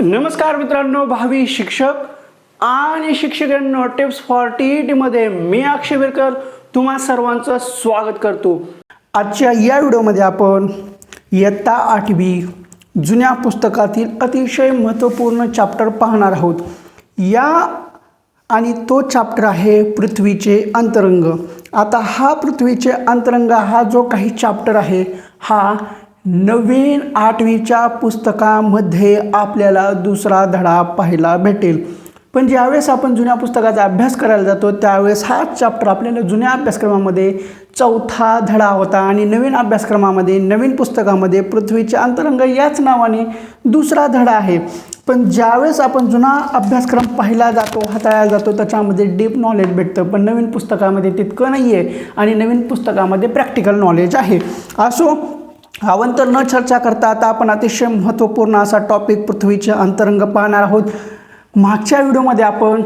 नमस्कार मित्रांनो भावी शिक्षक आणि शिक्षकांनो टिप्स फॉर टी मी अक्षय विरकर तुम्हा सर्वांचं स्वागत करतो. आजच्या या व्हिडिओमध्ये आपण इयत्ता आठवी जुन्या पुस्तकातील अतिशय महत्त्वपूर्ण चॅप्टर पाहणार आहोत. या आणि तो चॅप्टर आहे पृथ्वीचे अंतरंग. आता हा पृथ्वीचे अंतरंग हा जो काही चॅप्टर आहे हा नवीन आठवीच्या पुस्तकामध्ये आपल्याला दुसरा धडा पाहायला भेटेल. पण ज्यावेळेस आपण जुन्या पुस्तकाचा अभ्यास करायला जातो त्यावेळेस हा चॅप्टर आपल्याला जुन्या अभ्यासक्रमामध्ये चौथा धडा होता आणि नवीन अभ्यासक्रमामध्ये नवीन पुस्तकामध्ये पृथ्वीचे अंतरंग याच नावाने दुसरा धडा आहे. पण ज्यावेळेस आपण जुना अभ्यासक्रम पाहिला जातो हाताळला जातो त्याच्यामध्ये डीप नॉलेज भेटतं. पण नवीन पुस्तकामध्ये तितकं नाही आहे आणि नवीन पुस्तकामध्ये प्रॅक्टिकल नॉलेज आहे. असो अवंतर न चर्चा करता आता आपण अतिशय महत्त्वपूर्ण असा टॉपिक पृथ्वीचे अंतरंग पाहणार आहोत. मागच्या व्हिडिओमध्ये आपण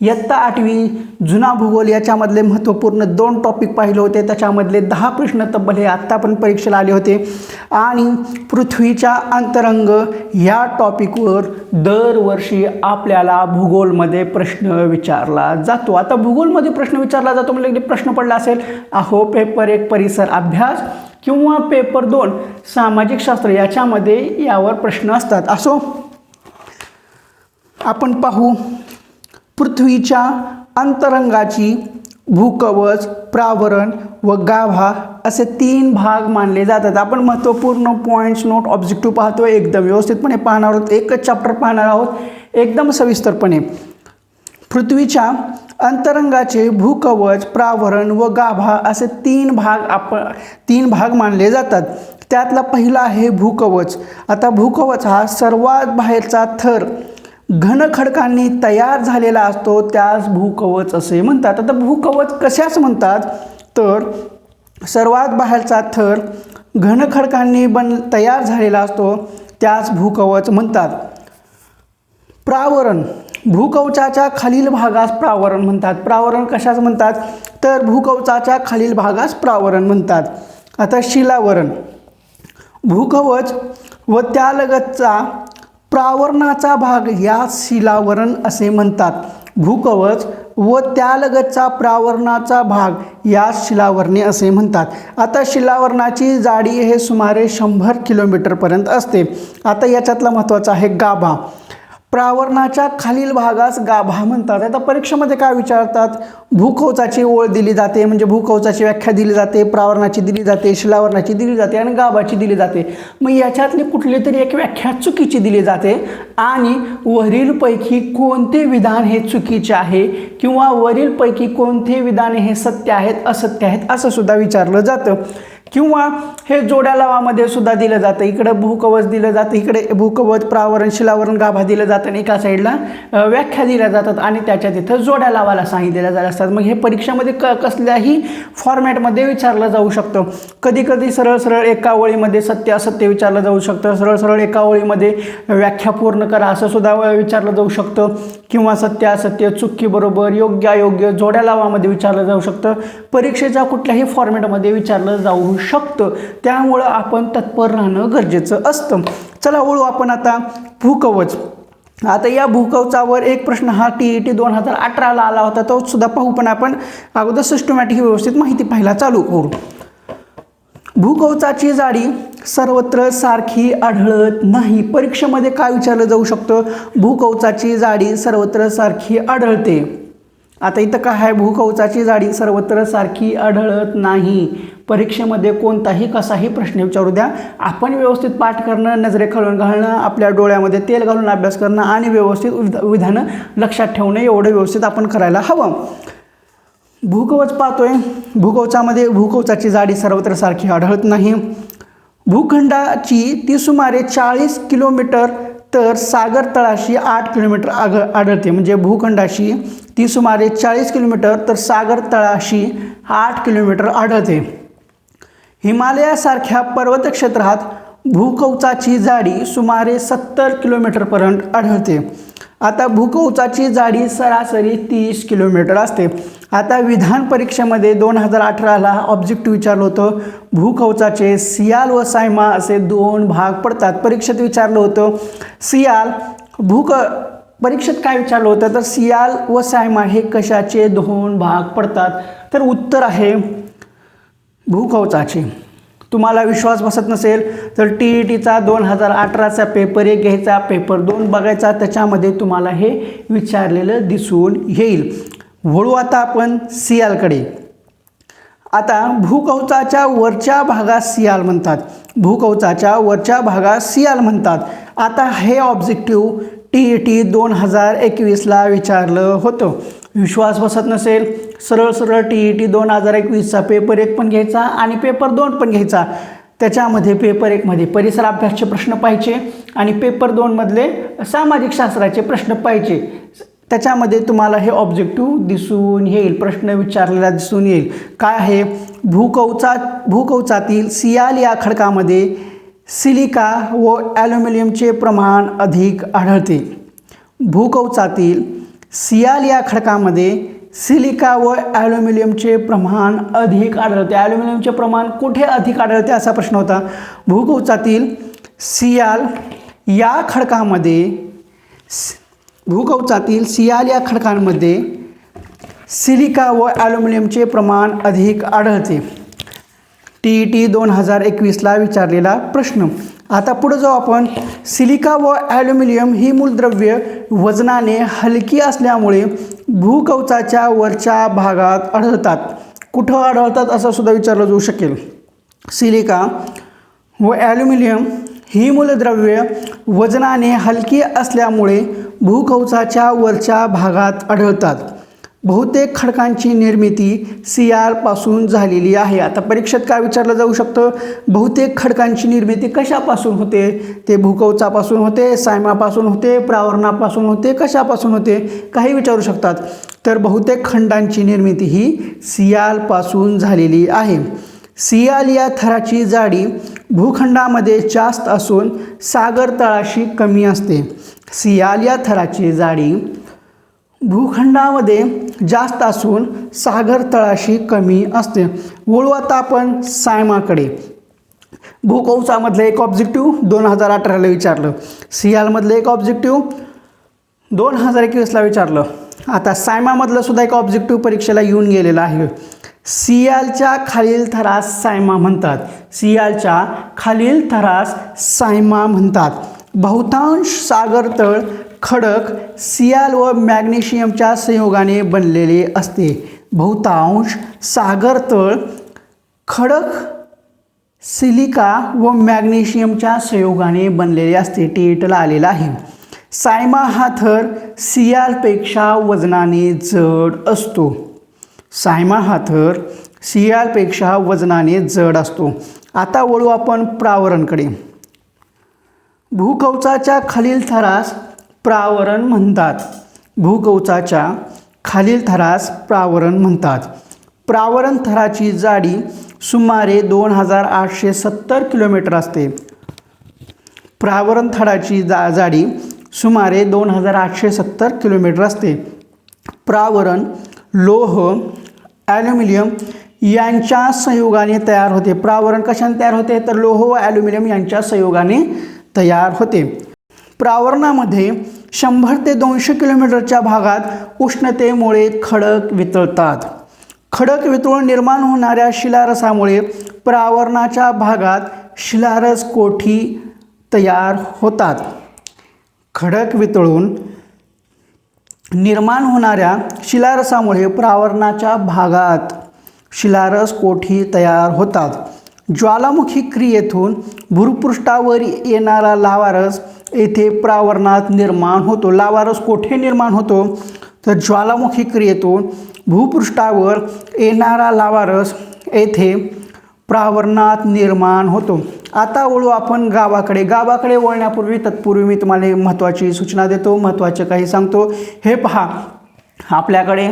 इयत्ता आठवी जुना भूगोल याच्यामधले महत्त्वपूर्ण दोन टॉपिक पाहिले होते. त्याच्यामधले दहा प्रश्न तब्बल हे आत्ता पण परीक्षेला आले होते. आणि पृथ्वीच्या अंतरंग या टॉपिकवर दरवर्षी आपल्याला भूगोलमध्ये प्रश्न विचारला जातो. आता भूगोलमध्ये प्रश्न विचारला जातो म्हणजे प्रश्न पडला असेल. अहो पेपर एक परिसर अभ्यास. किंवा पेपर दोन सामाजिक शास्त्र याच्यामध्ये यावर प्रश्न असतात. असो आपण पाहू पृथ्वीच्या अंतरंगाची भूकवच प्रावरण व गाभा असे तीन भाग मानले जातात. आपण महत्त्वपूर्ण पॉईंट्स नोट ऑब्जेक्टिव्ह पाहतो एकदम व्यवस्थितपणे पाहणार आहोत एकच चॅप्टर पाहणार आहोत एकदम सविस्तरपणे. पृथ्वीच्या अंतरंगाचे भूकवच प्रावरण व गाभा असे तीन भाग आपण तीन भाग मानले जातात. त्यातला पहिला आहे भूकवच. आता भूकवच हा सर्वात बाहेरचा थर. घनखडकांनी तयार झालेला असतो त्यास भूकवच असे म्हणतात. आता भूकवच कशाच म्हणतात? तर सर्वात बाहेरचा थर घनखडकांनी बन तयार झालेला असतो त्यास भूकवच म्हणतात. प्रावरण. भूकवचाच्या खालील भागास प्रावरण म्हणतात. प्रावरण कशाच म्हणतात? तर भूकवचाच्या खालील भागास प्रावरण म्हणतात. आता शिलावरण. भूकवच व त्यालगतचा प्रावरणाचा भाग या शिलावरण असे म्हणतात. भूकवच व त्यालगतचा प्रावरणाचा भाग या शिलावरणे असे म्हणतात. आता शिलावरणाची जाडी हे सुमारे शंभर किलोमीटरपर्यंत असते. आता याच्यातला महत्त्वाचा आहे गाभा. प्रावरणाच्या खालील भागास गाभा म्हणतात. आता परीक्षेमध्ये काय विचारतात? भूकवचाची ओळ दिली जाते म्हणजे भूकवचाची व्याख्या दिली जाते प्रावरणाची दिली जाते शिलावरणाची दिली जाते आणि गाभाची दिली जाते. मग याच्यातली कुठली तरी एक व्याख्या चुकीची दिली जाते. आणि वरीलपैकी कोणते विधान हे चुकीचे आहे किंवा वरीलपैकी कोणते विधाने हे सत्य आहेत असत्य आहेत असं सुद्धा विचारलं जातं. किंवा हे जोड्या लावामध्ये सुद्धा दिलं जातं. इकडं भूकवच दिलं जातं इकडे भूकवच प्रावरण शिलावरण गाभा दिलं जातं आणि एका साईडला व्याख्या दिल्या जातात आणि त्याच्या तिथं जोड्या लावायला सांगितलेल्या जात असतात. मग हे परीक्षेमध्ये क कसल्याही फॉर्मॅटमध्ये विचारलं जाऊ शकतं. कधी कधी सरळ सरळ एका ओळीमध्ये सत्य असत्य विचारलं जाऊ शकतं. सरळ सरळ एका ओळीमध्ये व्याख्या पूर्ण करा असं सुद्धा विचारलं जाऊ शकतं. किंवा सत्य असत्य चुकी बरोबर योग्य अयोग्य जोड्या लावामध्ये विचारलं जाऊ शकतं. परीक्षेच्या कुठल्याही फॉर्मॅटमध्ये विचारलं जाऊ शकतं. त्यामुळं आपण तत्पर राहणं गरजेचं असतं. चला वळू आपण आता भूकवच. आता या भूकवचावर एक प्रश्न हा टी ई टी दोन हजार अठराला आला होता. तो सुद्धा पाहू पण आपण. अगोदर सिस्टमॅटिक व्यवस्थित माहिती पाहायला चालू करू. भूकवचाची जाडी सर्वत्र सारखी आढळत नाही. परीक्षेमध्ये काय विचारलं जाऊ शकतं? भूकवचाची जाडी सर्वत्र सारखी आढळते. आता इथं काय आहे? भूकवचाची जाडी सर्वत्र सारखी आढळत नाही. परीक्षेमध्ये कोणताही कसाही प्रश्न विचारू द्या. आपण व्यवस्थित पाठ करणं नजरे खालून घालणं आपल्या डोळ्यामध्ये तेल घालून अभ्यास करणं आणि व्यवस्थित विध- विधानं लक्षात ठेवणं एवढं व्यवस्थित आपण करायला हवं. भूकवच पाहतोय. भूकवचामध्ये भूकवचाची जाडी सर्वत्र सारखी आढळत नाही. भूखंडाची ती सुमारे चाळीस किलोमीटर तर सागर तळाशी आठ किलोमीटर आग आढळते. म्हणजे भूखंडाशी ती सुमारे चाळीस किलोमीटर तर सागर तळाशी आठ किलोमीटर आढळते. हिमालयासारख्या पर्वत क्षेत्रात भूकवचाची जाडी सुमारे सत्तर किलोमीटरपर्यंत आढळते. आता भूकवचाची जाडी सरासरी तीस किलोमीटर असते. आता विधान परीक्षेमध्ये दोन हजार अठराला ऑब्जेक्टिव्ह विचारलं होतं. भूकवचाचे सियाल व सायमा असे दोन भाग पडतात. परीक्षेत विचारलं होतं. सियाल भूक परीक्षेत काय विचारलं होतं? तर सियाल व सायमा हे कशाचे दोन भाग पडतात? तर उत्तर आहे भूकवचाचे तुम्हाला विश्वास बसत नसेल तर टी ई टीचा दोन हजार अठराचा पेपर एक घ्यायचा पेपर दोन बघायचा त्याच्यामध्ये तुम्हाला हे विचारलेलं दिसून येईल. वळू आता आपण सियालकडे. आता भूकवचाच्या वरच्या भागात सियाल म्हणतात. भूकवचाच्या वरच्या भागात सियाल म्हणतात. आता हे ऑब्जेक्टिव्ह टी ई टी दोन हजार एकवीसला विचारलं होतं. विश्वास बसत नसेल. सरळ सरळ टी ई टी दोन हजार एकवीसचा पेपर एक पण घ्यायचा आणि पेपर दोन पण घ्यायचा. त्याच्यामध्ये पेपर एकमध्ये परिसर अभ्यासचे प्रश्न पाहिजे आणि पेपर दोनमधले सामाजिक शास्त्राचे प्रश्न पाहिजे त्याच्यामध्ये तुम्हाला हे ऑब्जेक्टिव्ह दिसून येईल प्रश्न विचारलेला दिसून येईल. काय आहे? भूकवचा भूकवचातील सियाल या खडकामध्ये सिलिका व ॲल्युमिनियमचे प्रमाण अधिक आढळते. भूकवचातील सियाल या खडकामध्ये सिलिका व ॲल्युमिनियमचे प्रमाण अधिक आढळते. ॲल्युमिनियमचे प्रमाण कुठे अधिक आढळते असा प्रश्न होता? भूकवचातील सियाल या खडकामध्ये भूकवचातील सियाल या खडकांमध्ये सिलिका व ॲल्युमिनियमचे प्रमाण अधिक आढळते. टी ई टी दोन हजार एकवीसला विचारलेला प्रश्न. आता पुढं जाऊ आपण. सिलिका व ॲल्युमिनियम ही मूलद्रव्य वजनाने हलकी असल्यामुळे भूकवचाच्या वरच्या भागात आढळतात. कुठं आढळतात असं सुद्धा विचारलं जाऊ शकेल. सिलिका व ॲल्युमिनियम ही मूलद्रव्य वजनाने हलकी असल्यामुळे भूकवचाच्या वरच्या भागात आढळतात. बहुतेक खडकांची निर्मिती सियालपासून झालेली आहे. आता परीक्षेत काय विचारलं जाऊ शकतं? बहुतेक खडकांची निर्मिती कशापासून होते? ते भूकवचापासून होते सायमापासून होते प्रावरणापासून होते कशापासून होते? काही विचारू शकतात. तर बहुतेक खंडांची निर्मिती ही सियालपासून झालेली आहे. सियाल या थराची जाडी भूखंडामध्ये जास्त असून सागर तळाशी कमी असते. सियाल या थराची जाडी भूखंडामध्ये जास्त असून सागर तळाशी कमी असते. वळू आता आपण सायमाकडे. भूकौसामधलं एक ऑब्जेक्टिव्ह दोन हजार अठराला विचारलं. सियालमधलं एक ऑब्जेक्टिव्ह दोन हजार एकवीसला विचारलं. आता सायमामधलं सुद्धा एक ऑब्जेक्टिव्ह परीक्षेला येऊन गेलेलं आहे. सियालच्या खालील थरास सायमा म्हणतात. सियालच्या खालील थरास सायमा म्हणतात. बहुतांश सागरतळ खडक सियाल व मॅग्नेशियमच्या संयोगाने बनलेले असते. बहुतांश सागरतळ खडक सिलिका व मॅग्नेशियमच्या संयोगाने बनलेले असते. टेटला आलेला आहे. सायमा हा थर सियालपेक्षा वजनाने जड असतो. सायमा हा थर सियालपेक्षा वजनाने जड असतो. आता वळू आपण प्रावरणकडे. भूकवचाच्या खालील थरास प्रावरण म्हणतात. भूकवचाच्या खालील थरास प्रावरण म्हणतात. प्रावरण थराची जाडी सुमारे दोन हजार आठशे सत्तर किलोमीटर असते. प्रावरण थराची जा जाडी सुमारे दोन हजार आठशे सत्तर किलोमीटर असते. प्रावरण लोह ॲल्युमिनियम यांच्या संयोगाने तयार होते. प्रावरण कशाने तयार होते? तर लोह व ॲल्युमिनियम यांच्या संयोगाने तयार होते. प्रावरणामध्ये शंभर ते दोनशे किलोमीटरच्या भागात उष्णतेमुळे खडक वितळतात. खडक वितळून निर्माण होणाऱ्या शिलारसामुळे प्रावरणाच्या भागात शिलारस कोठी तयार होतात. खडक वितळून निर्माण होणाऱ्या शिलारसामुळे प्रावरणाच्या भागात शिलारस कोठी तयार होतात. ज्वालामुखी क्रियेतून भूपृष्ठावर येणारा लावारस येथे प्रावरणात निर्माण होतो. लावारस कोठे निर्माण होतो? तर ज्वालामुखी क्रियेतून भूपृष्ठावर येणारा लावारस येथे प्रावरणात निर्माण होतो. आता वळू आपण गावाकडे. गावाकडे वळण्यापूर्वी तत्पूर्वी मी तुम्हाला महत्त्वाची सूचना देतो. महत्त्वाचं काही सांगतो. हे पहा. आपल्याकडे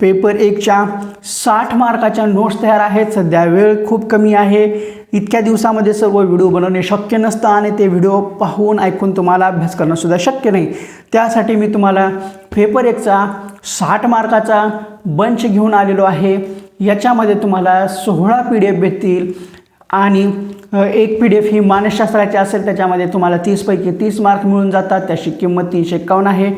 पेपर एकच्या साठ मार्काच्या नोट्स तयार आहेत. सध्या वेळ खूप कमी आहे. इतक्या दिवसामध्ये सर्व व्हिडिओ बनवणे शक्य नसतं आणि ते व्हिडिओ पाहून ऐकून तुम्हाला अभ्यास करणंसुद्धा शक्य नाही. त्यासाठी मी तुम्हाला पेपर एकचा साठ मार्काचा बंच घेऊन आलेलो आहे. याच्यामध्ये तुम्हाला सोहळा पी डी एफ भेटतील आणि एक पी डी एफ ही मानसशास्त्राची असेल त्याच्यामध्ये तुम्हाला तीसपैकी तीस मार्क मिळून जातात त्याची किंमत तीनशे एक्कावन्न आहे.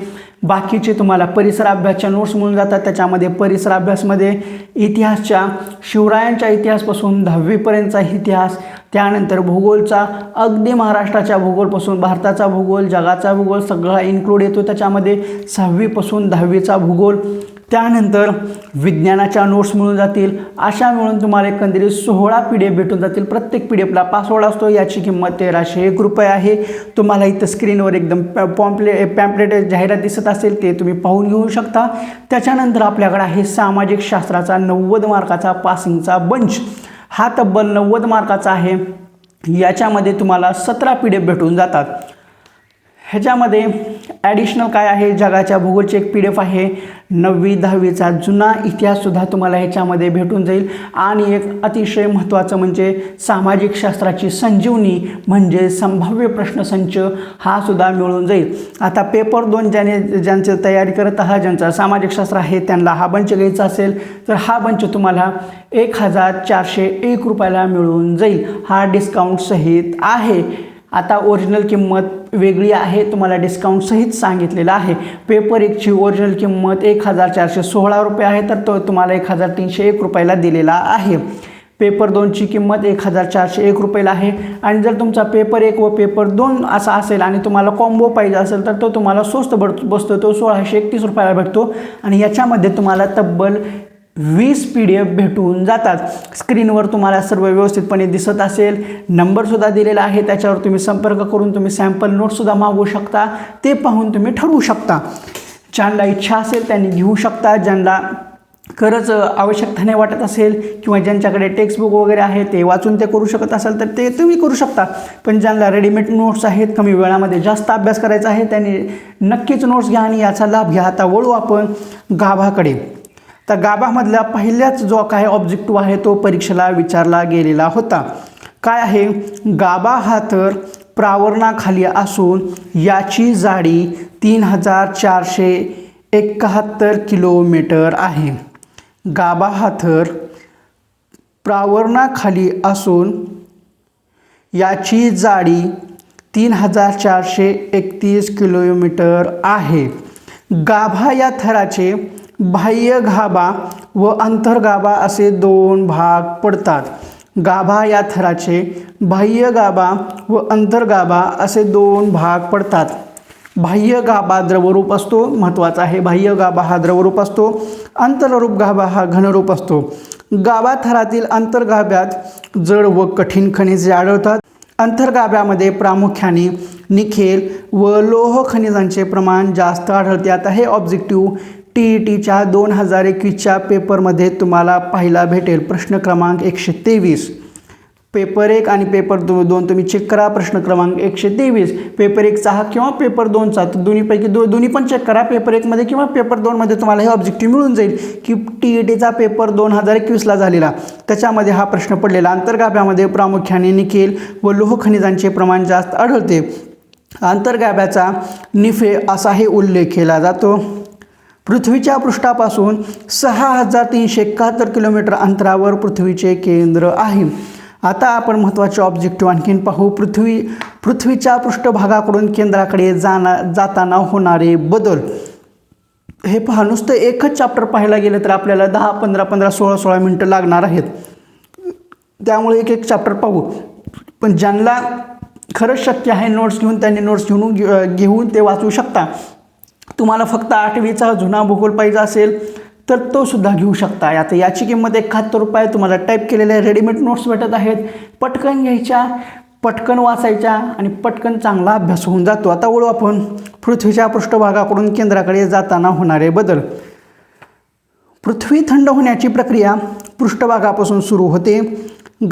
बाकीचे तुम्हाला परिसर अभ्यासच्या नोट्स मिळून जातात त्याच्यामध्ये परिसर अभ्यासमध्ये इतिहासच्या शिवरायांच्या इतिहासपासून दहावीपर्यंतचा इतिहास त्यानंतर भूगोलचा अगदी महाराष्ट्राच्या भूगोलपासून भारताचा भूगोल जगाचा भूगोल सगळा इन्क्लूड येतो त्याच्यामध्ये. सहावीपासून दहावीचा भूगोल त्यानंतर विज्ञानाच्या नोट्स मिळून जातील. अशा मिळून तुम्हाला एकंदरीत सोळा पी डी एफ भेटून जातील. प्रत्येक पी डी एफला पासवर्ड असतो. याची किंमत तेराशे एक रुपये आहे. तुम्हाला इथं स्क्रीनवर एकदम पॉम्पले पॅम्पलेट जाहिरात दिसत असेल ते तुम्ही पाहून घेऊ शकता. त्याच्यानंतर आपल्याकडे आहे सामाजिक शास्त्राचा नव्वद मार्काचा पासिंगचा बंच हा तब्बल नव्वद मार्काचा आहे. याच्यामध्ये तुम्हाला सतरा पी डी एफ भेटून जातात. ह्याच्यामध्ये ॲडिशनल काय आहे? जगाच्या भूगोलची एक पी डी एफ आहे. नववी दहावीचा जुना इतिहाससुद्धा तुम्हाला ह्याच्यामध्ये भेटून जाईल. आणि एक अतिशय महत्त्वाचं म्हणजे सामाजिक शास्त्राची संजीवनी म्हणजे संभाव्य प्रश्नसंच हा सुद्धा मिळून जाईल. आता पेपर दोन ज्याने ज्यांचं तयारी करत आहात ज्यांचा सामाजिक शास्त्र आहे त्यांना हा बंच घ्यायचा असेल तर हा बंच तुम्हाला एक हजार चारशे एक रुपयाला मिळून जाईल. हा डिस्काउंट सहित आहे. आता ओरिजिनल किंमत वेगळी आहे तुम्हाला डिस्काउंटसहित सांगितलेलं आहे. पेपर एकची ओरिजिनल किंमत एक हजार चारशे सोळा रुपये आहे तर तो तुम्हाला एक हजार तीनशे एक रुपयाला दिलेला आहे. पेपर दोनची किंमत एक हजार चारशे एक रुपयाला आहे. आणि जर तुमचा पेपर एक व पेपर दोन असा असेल आणि तुम्हाला कॉम्बो पाहिजे असेल तर तो तुम्हाला स्वस्त बड बसतो तो सोळाशे एकतीस रुपयाला भेटतो. आणि याच्यामध्ये तुम्हाला तब्बल वीस पी डी एफ भेटून जातात. स्क्रीनवर तुम्हाला सर्व व्यवस्थितपणे दिसत असेल. नंबरसुद्धा दिलेला आहे. त्याच्यावर तुम्ही संपर्क करून तुम्ही सॅम्पल नोटसुद्धा मागवू शकता. ते पाहून तुम्ही ठरवू शकता. ज्यांना इच्छा असेल त्यांनी घेऊ शकता. ज्यांना खरंच आवश्यकता नाही वाटत असेल किंवा ज्यांच्याकडे टेक्स्टबुक वगैरे आहे ते वाचून ते करू शकत असाल तर ते तुम्ही करू शकता. पण ज्यांना रेडीमेड नोट्स आहेत कमी वेळामध्ये जास्त अभ्यास करायचा आहे त्यांनी नक्कीच नोट्स घ्या आणि याचा लाभ घ्या. आता वळू आपण गाभाकडे. तर गाभामधला पहिल्याच जो काय ऑब्जेक्टिव्ह आहे तो परीक्षेला विचारला गेलेला होता. काय आहे? गाभा हा तर प्रावरणाखाली असून याची जाडी तीन हजार चारशे एकाहत्तर किलोमीटर आहे. गाभा हा थर प्रावरणाखाली असून याची जाडी तीन हजार चारशे एकतीस किलोमीटर आहे. गाभा या थराचे बाह्य गाभा व अंतर्गाभा असे दोन भाग पडतात. गाभा या थराचे बाह्य गाभा व अंतर्गाभा असे दोन भाग पडतात. बाह्य गाभा द्रवरूप असतो महत्त्वाचा आहे. बाह्य गाभा हा द्रवरूप असतो अंतररूप गाभा हा घनरूप असतो. गाभा थरातील अंतर्गाभ्यात जड व कठीण खनिजे आढळतात. अंतर्गाभ्यामध्ये प्रामुख्याने निखेल व लोह खनिजांचे प्रमाण जास्त आढळते. आता हे ऑब्जेक्टिव्ह टी ई टीच्या दोन हजार एकवीसच्या पेपरमध्ये तुम्हाला पाहायला भेटेल प्रश्न क्रमांक एकशे तेवीस. पेपर एक आणि पेपर दो दोन तुम्ही चेक करा प्रश्न क्रमांक एकशे तेवीस. पेपर एकचा हा किंवा पेपर दोनचा तर दोन्हीपैकी दो दोन्ही पण चेक करा. पेपर एकमध्ये किंवा पेपर दोनमध्ये तुम्हाला हे ऑब्जेक्टिव्ह मिळून जाईल की टी ई टीचा पेपर दोन हजार एकवीसला झालेला. त्याच्यामध्ये हा प्रश्न पडलेला. अंतर्गाभ्यामध्ये प्रामुख्याने निकेल व लोह खनिजांचे प्रमाण जास्त आढळते. अंतर्गाभ्याचा निफे असाही उल्लेख केला जातो. पृथ्वीच्या पृष्ठापासून सहा हजार तीनशे एकाहत्तर किलोमीटर अंतरावर पृथ्वीचे केंद्र आहे. आता आपण महत्त्वाचे ऑब्जेक्टिव्ह आणखीन पाहू. पृथ्वी पृथ्वीच्या पृष्ठभागाकडून केंद्राकडे जाना जाताना होणारे बदल. हे पहा नुसतं एकच चॅप्टर पाहायला गेलं तर आपल्याला दहा पंधरा पंधरा सोळा सोळा मिनटं लागणार आहेत. त्यामुळे एक एक चॅप्टर पाहू. पण ज्यांना खरंच शक्य आहे नोट्स घेऊन त्यांनी नोट्स घेऊन घे- घेऊन ते वाचू शकता. तुम्हाला फक्त आठवीचा जुना भूगोल पाहिजे असेल तर तो सुद्धा घेऊ शकता. आता याची किंमत एकाहत्तर रुपये तुम्हाला टाईप केलेल्या रेडीमेड नोट्स भेटत आहेत. पटकन घ्यायच्या पटकन वाचायच्या आणि पटकन चांगला अभ्यास होऊन जातो. आता वळू आपण पृथ्वीच्या पृष्ठभागाकडून केंद्राकडे जाताना होणारे बदल. पृथ्वी थंड होण्याची प्रक्रिया पृष्ठभागापासून सुरू होते.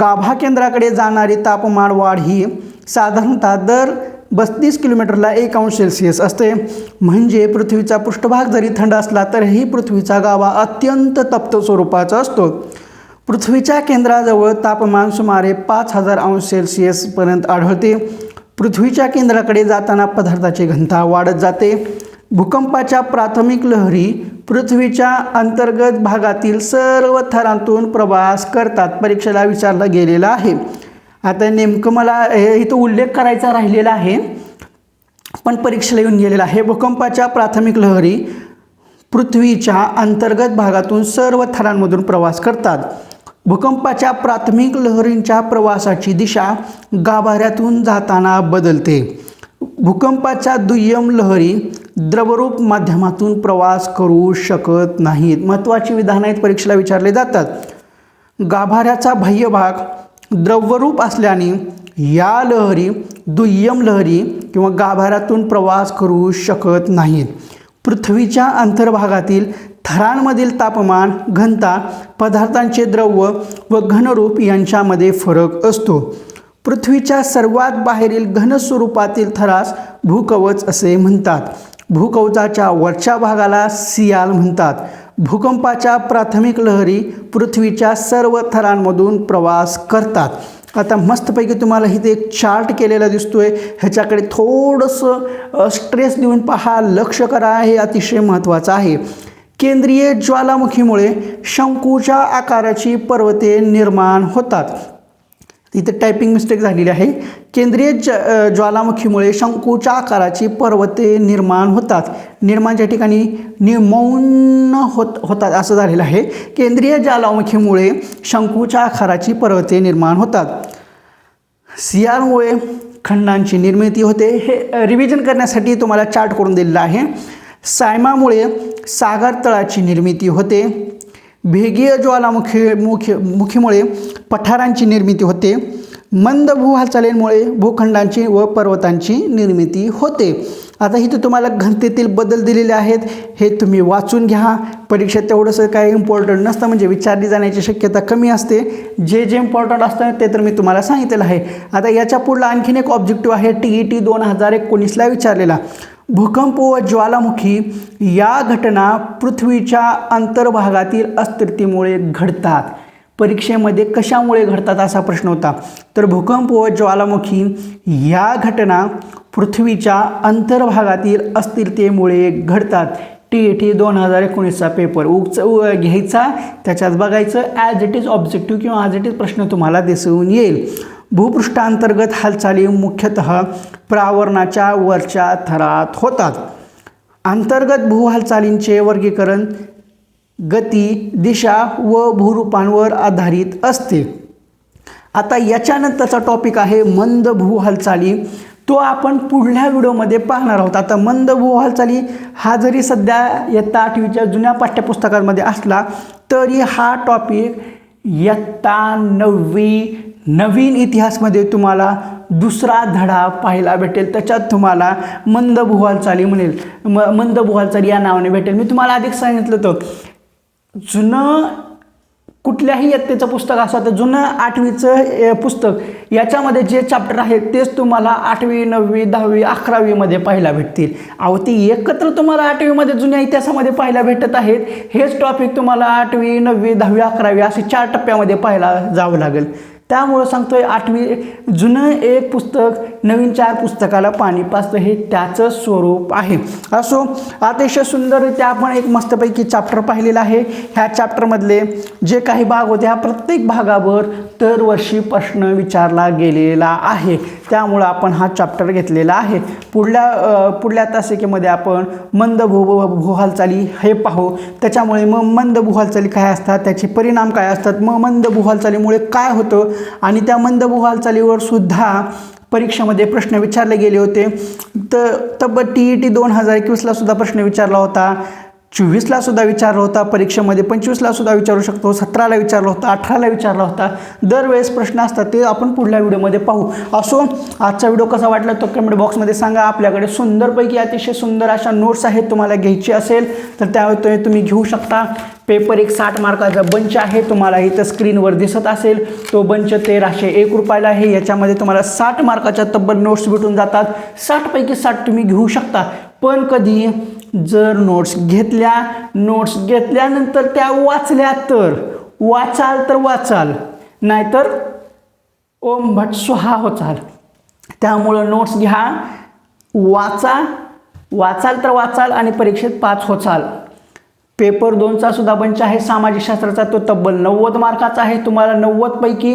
गाभा केंद्राकडे जाणारी तापमान वाढ ही साधारणतः दर बस्तीस किलोमीटरला एक अंश सेल्सिअस असते. म्हणजे पृथ्वीचा पृष्ठभाग जरी थंड असला तरीही पृथ्वीचा गावा अत्यंत तप्त स्वरूपाचा असतो. पृथ्वीच्या केंद्राजवळ तापमान सुमारे पाच हजार अंश सेल्सिअसपर्यंत आढळते. पृथ्वीच्या केंद्राकडे जाताना पदार्थाची घनता वाढत जाते. भूकंपाच्या प्राथमिक लहरी पृथ्वीच्या अंतर्गत भागातील सर्व थरांतून प्रवास करतात परीक्षेला विचारला गेलेला आहे. आता नेमकं मला हे इथं उल्लेख करायचा राहिलेला आहे. पण परीक्षेला येऊन गेलेला आहे. भूकंपाच्या प्राथमिक लहरी पृथ्वीच्या अंतर्गत भागातून सर्व थरांमधून प्रवास करतात. भूकंपाच्या प्राथमिक लहरींच्या प्रवासाची दिशा गाभाऱ्यातून जाताना बदलते. भूकंपाच्या दुय्यम लहरी द्रवरूप माध्यमातून प्रवास करू शकत नाहीत. महत्त्वाची विधानं आहेत परीक्षेला विचारले जातात. गाभाऱ्याचा बाह्य भाग द्रवरूप असल्याने या लहरी दुय्यम लहरी किंवा गाभाऱ्यातून प्रवास करू शकत नाहीत. पृथ्वीच्या अंतर्भागातील थरांमधील तापमान घनता पदार्थांचे द्रव्य व घनरूप यांच्यामध्ये फरक असतो. पृथ्वीच्या सर्वात बाहेरील घन स्वरूपातील थरास भूकवच असे म्हणतात. भूकवचाच्या वरच्या भागाला सियाल म्हणतात. भूकंपाच्या प्राथमिक लहरी पृथ्वीच्या सर्व थरांमधून प्रवास करतात. आता मस्तपैकी तुम्हाला इथे एक चार्ट केलेला दिसतो आहे ह्याच्याकडे थोडंसं स्ट्रेस देऊन पहा. लक्ष करा. हे अतिशय महत्त्वाचं आहे. केंद्रीय ज्वालामुखीमुळे शंकूच्या आकाराची पर्वते निर्माण होतात. इथे टायपिंग मिस्टेक झालेली आहे. केंद्रीय ज ज्वालामुखीमुळे शंकूच्या आकाराची पर्वते निर्माण होतात. निर्माणच्या ठिकाणी निमौन होत होतात असं झालेलं आहे. केंद्रीय ज्वालामुखीमुळे शंकूच्या आकाराची पर्वते निर्माण होतात. सियारमुळे खंडांची निर्मिती होते. हे रिव्हिजन करण्यासाठी तुम्हाला चार्ट करून दिलेला आहे. सायमामुळे सागर तळाची निर्मिती होते. भेगीय ज्वालामुखी मुखी मुखीमुळे पठारांची निर्मिती होते. मंद भू हालचालींमुळे भूखंडांची व पर्वतांची निर्मिती होते. आता इथे तुम्हाला घनतेतील बदल दिलेले आहेत. हे तुम्ही वाचून घ्या. परीक्षेत तेवढंसं काही इम्पॉर्टंट नसतं म्हणजे विचारली जाण्याची शक्यता कमी असते. जे जे इम्पॉर्टंट असतं ते तर मी तुम्हाला सांगितलेलं आहे. आता याच्या पुढला आणखीन एक ऑब्जेक्टिव्ह आहे. टी ई टी दोन हजार एकोणीसला विचारलेला. भूकंप व ज्वालामुखी या घटना पृथ्वीच्या अंतर्भागातील अस्थिरतेमुळे घडतात. परीक्षेमध्ये कशामुळे घडतात असा प्रश्न होता. तर भूकंप व ज्वालामुखी या घटना पृथ्वीच्या अंतर्भागातील अस्थिरतेमुळे घडतात. टी ए टी दोन हजार एकोणीसचा पेपर उगच उ- घ्यायचा त्याच्यात बघायचं. ॲज इट इज ऑब्जेक्टिव्ह किंवा ॲज इट इज प्रश्न तुम्हाला दिसून येईल. भूपृष्ठांतर्गत हालचाली मुख्यतः प्रावरणाच्या वरच्या थरात होतात. अंतर्गत भूहालचालींचे वर्गीकरण गती दिशा व भूरूपांवर आधारित असते. आता याच्यानंतरचा टॉपिक आहे मंद भू हालचाली तो आपण पुढल्या व्हिडिओमध्ये पाहणार आहोत. आता मंद भू हालचाली हा जरी सध्या इयत्ता आठवीच्या जुन्या पाठ्यपुस्तकांमध्ये असला तरी हा टॉपिक इयत्ता नववी नवीन इतिहासमध्ये तुम्हाला दुसरा धडा पाहायला भेटेल. त्याच्यात तुम्हाला मंद भू म्हणेल. म मंद भू या नावाने भेटेल. मी तुम्हाला अधिक सांगितलं होतं जुनं कुठल्याही इयत्तेचं पुस्तक असं तर जुनं आठवीचं पुस्तक याच्यामध्ये जे चॅप्टर आहेत तेच तुम्हाला आठवी नववी दहावी अकरावीमध्ये पाहायला भेटतील. अहो ती एकत्र तुम्हाला आठवीमध्ये जुन्या इतिहासामध्ये पाहायला भेटत आहेत. हेच टॉपिक तुम्हाला आठवी नववी दहावी अकरावी असे चार टप्प्यामध्ये पाहायला जावं लागेल. त्यामुळं सांगतोय आठवी जुनं एक पुस्तक नवीन चार पुस्तकाला पाणी पाचतं हे त्याचं स्वरूप आहे. असो अतिशय सुंदररित्या आपण एक मस्तपैकी चॅप्टर पाहिलेला आहे. ह्या चॅप्टरमधले जे काही भाग होते ह्या प्रत्येक भागावर दरवर्षी प्रश्न विचारला गेलेला आहे. त्यामुळं आपण हा चॅप्टर घेतलेला आहे. पुढल्या पुढल्या तासिकेमध्ये आपण मंद भू भू हालचाली हे पाहू. त्याच्यामुळे मग मंद भू हालचाली काय असतात? त्याचे परिणाम काय असतात? मग मंद भू हालचालीमुळे काय होतं? आणि त्या मंद भू हालचालीवर सुद्धा परीक्षेमध्ये प्रश्न विचारले गेले होते. तर तब्बल टी ई टी दोन हजार एकवीसला सुद्धा प्रश्न विचारला होता. चोवीसला सुद्धा विचारला होता परीक्षेमध्ये पंचवीसला सुद्धा विचारू शकतो सतराला विचारला होता अठराला विचारला होता. दरवेळेस प्रश्न असतात ते आपण पुढल्या व्हिडिओमध्ये पाहू. असो आजचा व्हिडिओ कसा वाटला तो कमेंट बॉक्समध्ये सांगा. आपल्याकडे सुंदरपैकी अतिशय सुंदर अशा नोट्स आहेत तुम्हाला घ्यायची असेल तर त्यावेळी तुम्ही घेऊ शकता. पेपर एक साठ मार्काचा बंच आहे तुम्हाला इथं स्क्रीनवर दिसत असेल. तो बंच तेराशे एक रुपयाला आहे. याच्यामध्ये तुम्हाला साठ मार्काच्या तब्बल नोट्स भेटून जातात. साठपैकी साठ तुम्ही घेऊ शकता. पण कधी जर नोट्स घेतल्या नोट्स घेतल्यानंतर त्या वाचल्या तर वाचाल तर वाचाल नाहीतर ओम भट स्वहा होचाल. त्यामुळं नोट्स घ्या वाचा वाचाल तर वाचाल आणि परीक्षेत पाच होचाल. पेपर दोनचा सुद्धा बंच आहे सामाजिक शास्त्राचा तो तब्बल नव्वद मार्काचा आहे तुम्हाला नव्वदपैकी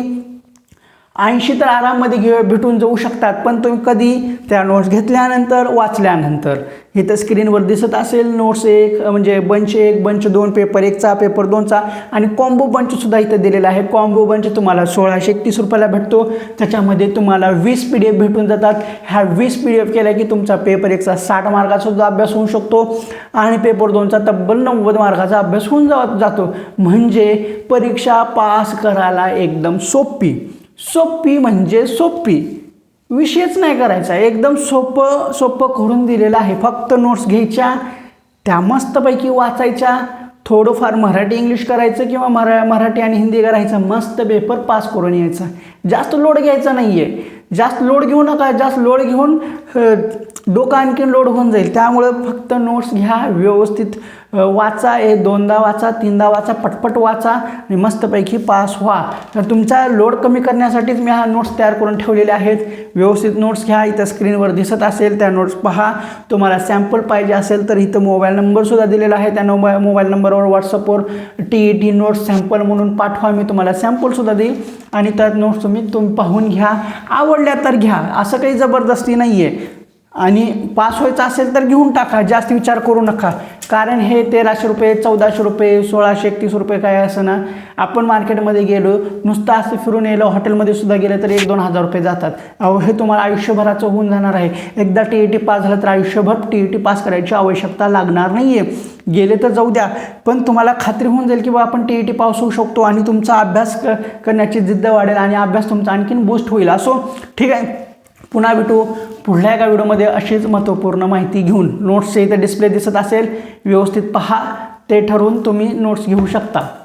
ऐंशी तर आराममध्ये घे भेटून जाऊ शकतात पण तुम्ही कधी त्या नोट्स घेतल्यानंतर वाचल्यानंतर. इथं स्क्रीनवर दिसत असेल नोट्स एक म्हणजे बंच एक बंच दोन पेपर एकचा पेपर दोनचा आणि कॉम्बो बंचसुद्धा इथं दिलेला आहे. कॉम्बो बंच तुम्हाला सोळाशे एकतीस रुपयाला भेटतो. त्याच्यामध्ये तुम्हाला वीस पी डी एफ भेटून जातात. ह्या वीस पी डी एफ केल्या की तुमचा पेपर एकचा साठ मार्काचा अभ्यास होऊ शकतो. आणि पेपर दोनचा तब्बल नव्वद मार्काचा अभ्यास होऊन जा जातो. म्हणजे परीक्षा पास करायला एकदम सोपी. सोपी म्हणजे सोपी. विषयच नाही करायचा. एकदम सोपं सोपं करून दिलेलं आहे. फक्त नोट्स घ्यायच्या त्या मस्तपैकी वाचायच्या. थोडंफार मराठी इंग्लिश करायचं किंवा मरा मराठी आणि हिंदी करायचं. मस्त पेपर पास करून यायचा. जास्त लोड घ्यायचा नाही आहे जास्त लोड घेऊ नका. जास्त लोड घेऊन डोकं आणखीन लोड होऊन जाईल. त्यामुळं फक्त नोट्स घ्या व्यवस्थित वाचा एक दोनदा वाचा तीनदा वाचा पटपट वाचा आणि मस्तपैकी पास व्हा. तर तुमचा लोड कमी करण्यासाठीच मी हा नोट्स तयार करून ठेवलेले आहेत. व्यवस्थित नोट्स घ्या इथं स्क्रीनवर दिसत असेल त्या नोट्स पहा. तुम्हाला सॅम्पल पाहिजे असेल तर इथं मोबाईल नंबरसुद्धा दिलेला आहे. त्या मोबाईल मोबाईल नंबरवर व्हॉट्सअपवर T E T notes sample म्हणून पाठवा मी तुम्हाला सॅम्पलसुद्धा देईल. आणि त्या नोट्स तुम्ही तुम्ही पाहून घ्या. आवडल्या तर घ्या. असं काही जबरदस्ती नाही आहे आणि पास व्हायचं असेल तर घेऊन टाका जास्त विचार करू नका. कारण हे तेराशे रुपये चौदाशे रुपये सोळाशे एकतीस रुपये काय असं ना आपण मार्केटमध्ये गेलो नुसतं असं फिरून येलो हॉटेलमध्ये सुद्धा गेलं तर एक दोन हजार रुपये जातात. अहो हे तुम्हाला आयुष्यभराचं होऊन जाणार आहे. एकदा टी ई टी पास झालं तर आयुष्यभर टी ई टी पास करायची आवश्यकता लागणार नाही आहे गेले तर जाऊ द्या पण तुम्हाला खात्री होऊन जाईल की बा आपण टी ई टी पास होऊ शकतो आणि तुमचा अभ्यास क करण्याची जिद्द वाढेल आणि अभ्यास तुमचा आणखीन बूस्ट होईल. असो ठीक आहे? पुन्हा भेटू. पुढल्या एका व्हिडिओमध्ये अशीच महत्त्वपूर्ण माहिती घेऊन नोट्सचे इथं डिस्प्ले दिसत असेल. व्यवस्थित पहा. ते ठरवून तुम्ही नोट्स घेऊ शकता.